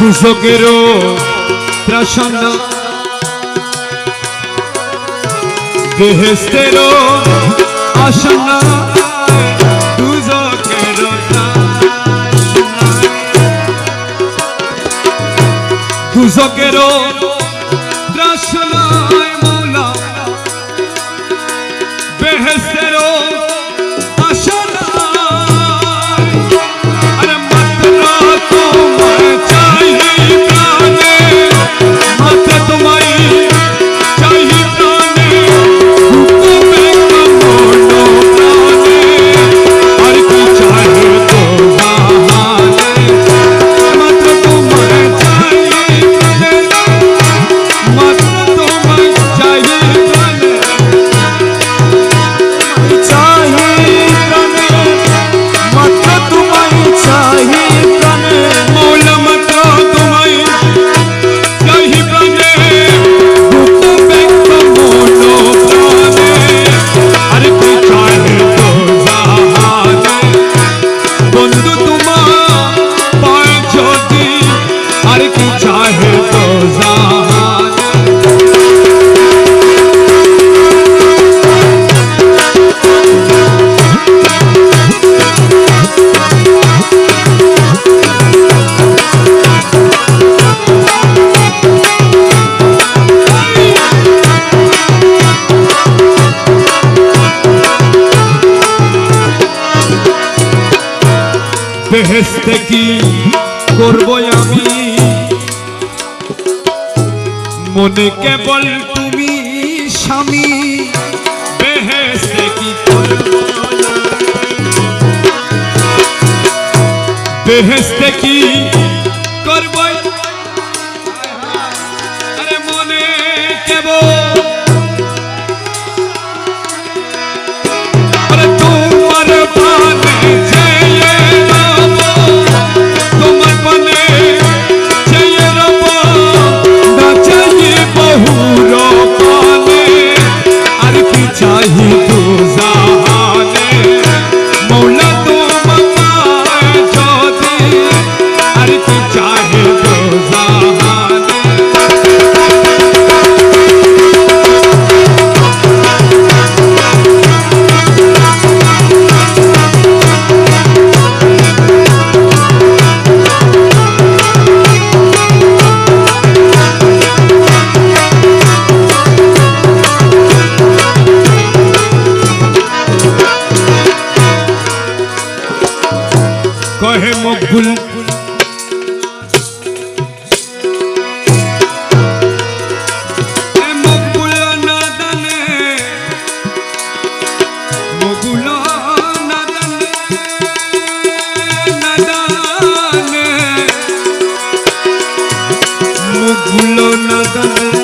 কৃষকেরও প্রসন্ন। বেহেস্তেরও আসন্ন। দুজকেরও রাসনায় মৌলা। বেহেস্তেরও হেসতে কি করব আমি। মনে কেবল তুমি স্বামী বেহেসতে কি করব বেহেসতে কি ভুলো না